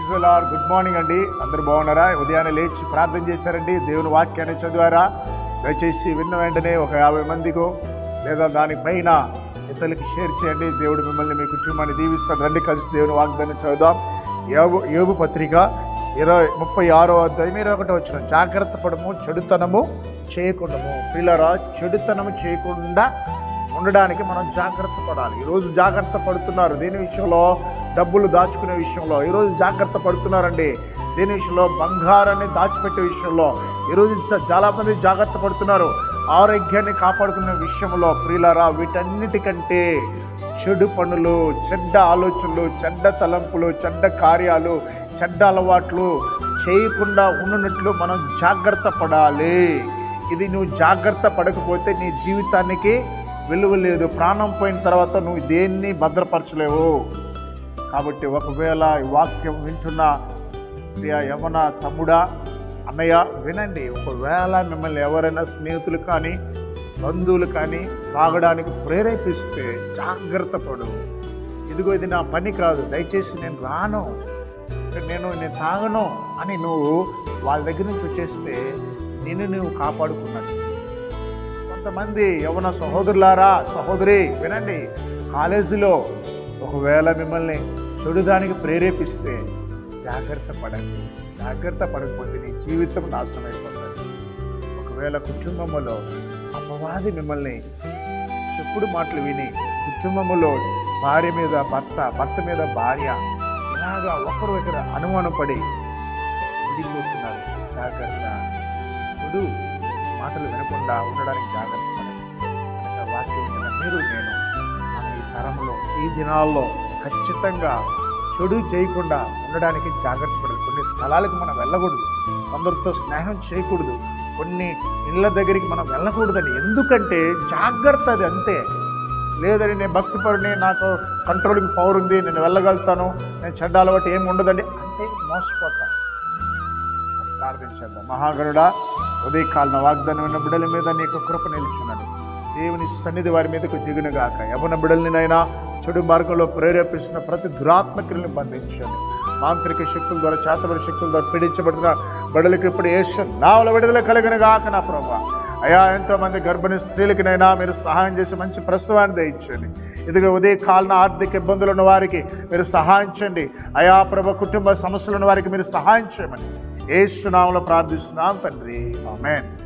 ఇజలార్ good morning అండి. అందరూ బాగున్నారా? ఉదయాన్నే లేచి ప్రార్థన చేశారండి. దేవుని వాక్యాన్ని చదివారా? దయచేసి విన్న వెంటనే ఒక యాభై మందికో లేదా దానిపైన ఇతరులకి షేర్ చేయండి. దేవుడు మిమ్మల్ని మీ కుటుంబాన్ని దీవిస్తాడు. రండి కలిసి దేవుని వాగ్దానం చదువుదాం. యోగు యోగు పత్రిక ఇరవై ముప్పై ఆరో అధ్యాయం ఇరవై ఒకటి వచ్చిన జాగ్రత్త పడము చెడుతనము చేయకుండము. పిల్లరా చెడుతనము చేయకుండా ఉండడానికి మనం జాగ్రత్త పడాలి. ఈరోజు జాగ్రత్త పడుతున్నారు. దేని విషయంలో డబ్బులు దాచుకునే విషయంలో ఈరోజు జాగ్రత్త పడుతున్నారండి. దేని విషయంలో బంగారాన్ని దాచిపెట్టే విషయంలో ఈరోజు చాలామంది జాగ్రత్త పడుతున్నారు. ఆరోగ్యాన్ని కాపాడుకునే విషయంలో ప్రియులరా వీటన్నిటికంటే చెడు పనులు చెడ్డ ఆలోచనలు చెడ్డ తలంపులు చెడ్డ కార్యాలు చెడ్డ అలవాట్లు చేయకుండా ఉన్నట్లు మనం జాగ్రత్త పడాలి. ఇది నువ్వు జాగ్రత్త పడకపోతే నీ జీవితానికి విలువ లేదు ప్రాణం పోయిన తర్వాత నువ్వు దేన్ని భద్రపరచలేవు? కాబట్టి ఒకవేళ ఈ వాక్యం వింటున్న ప్రియ యమన తమ్ముడా అన్నయ్య వినండి. ఒకవేళ మిమ్మల్ని ఎవరైనా స్నేహితులు కానీ బంధువులు కానీ తాగడానికి ప్రేరేపిస్తే జాగ్రత్త పడు. ఇదిగో ఇది నా పని కాదు దయచేసి నేను రాను. నేను నేను తాగను అని నువ్వు వాళ్ళ దగ్గర నుంచి వచ్చేస్తే నిన్ను నువ్వు కాపాడుకున్నట్టు కొంతమంది యవన సహోదరులారా సహోదరి వినండి. కాలేజీలో ఒకవేళ మిమ్మల్ని చెడుదానికి ప్రేరేపిస్తే జాగ్రత్త పడండి. జాగ్రత్త పడకపోతే నీ జీవితం నాశనం అయిపోతుంది. ఒకవేళ కుటుంబంలో అపవాది మిమ్మల్ని చెప్పుడు మాటలు విని కుటుంబంలో భార్య మీద భర్త భర్త మీద భార్య ఇలాగా ఒకరు ఒకరు అనుమానపడి విడిపోతున్నారు. జాగ్రత్త. చెడు మాటలు వినకుండా ఉండడానికి జాగ్రత్త వాక్యం మీరు నేను మన ఈ తరంలో ఈ దినాల్లో ఖచ్చితంగా చెడు చేయకుండా ఉండడానికి జాగ్రత్త పడాలి కొన్ని స్థలాలకు మనం వెళ్ళకూడదు. కొందరితో స్నేహం చేయకూడదు. కొన్ని ఇళ్ళ దగ్గరికి మనం వెళ్ళకూడదని. ఎందుకంటే జాగ్రత్త అది అంతే. లేదని నేను భక్తిపరుని నాకు కంట్రోలింగ్ పవర్ ఉంది నేను వెళ్ళగలుగుతాను. నేను చెడ్డ అలవాటు ఏమి ఉండదండి. అంటే మోసపోతాను ప్రార్థించేద్దాం. మహాగణుడా ఉదయకాలన వాగ్దానం ఉన్న బిడ్డల మీద నీకు కృప నిలుచున్నది. దేవుని సన్నిధి వారి మీదకు దిగునుగాక యవన బిడల్నినైనా చెడు మార్గంలో ప్రేరేపిస్తున్న ప్రతి దురాత్మక్రియలను బంధించండి. మాంత్రిక శక్తుల ద్వారా చేతబడి శక్తుల ద్వారా పీడించబడుతున్న బిడలకు ఇప్పుడు ఏసు నావల విడుదల కలిగినగాక నా ప్రభా. అయా ఎంతోమంది గర్భిణీ స్త్రీలకినైనా మీరు సహాయం చేసి మంచి ప్రసవాన్ని దయించండి ఇదిగో ఉదయ కాలన ఆర్థిక ఇబ్బందులు ఉన్న వారికి మీరు సహాయించండి అయా ప్రభ కుటుంబ సమస్యలు ఉన్న వారికి మీరు సహాయం చేయమని. ఏసునామంలో ప్రార్థిస్తున్నాం తండ్రి. ఆమెన్.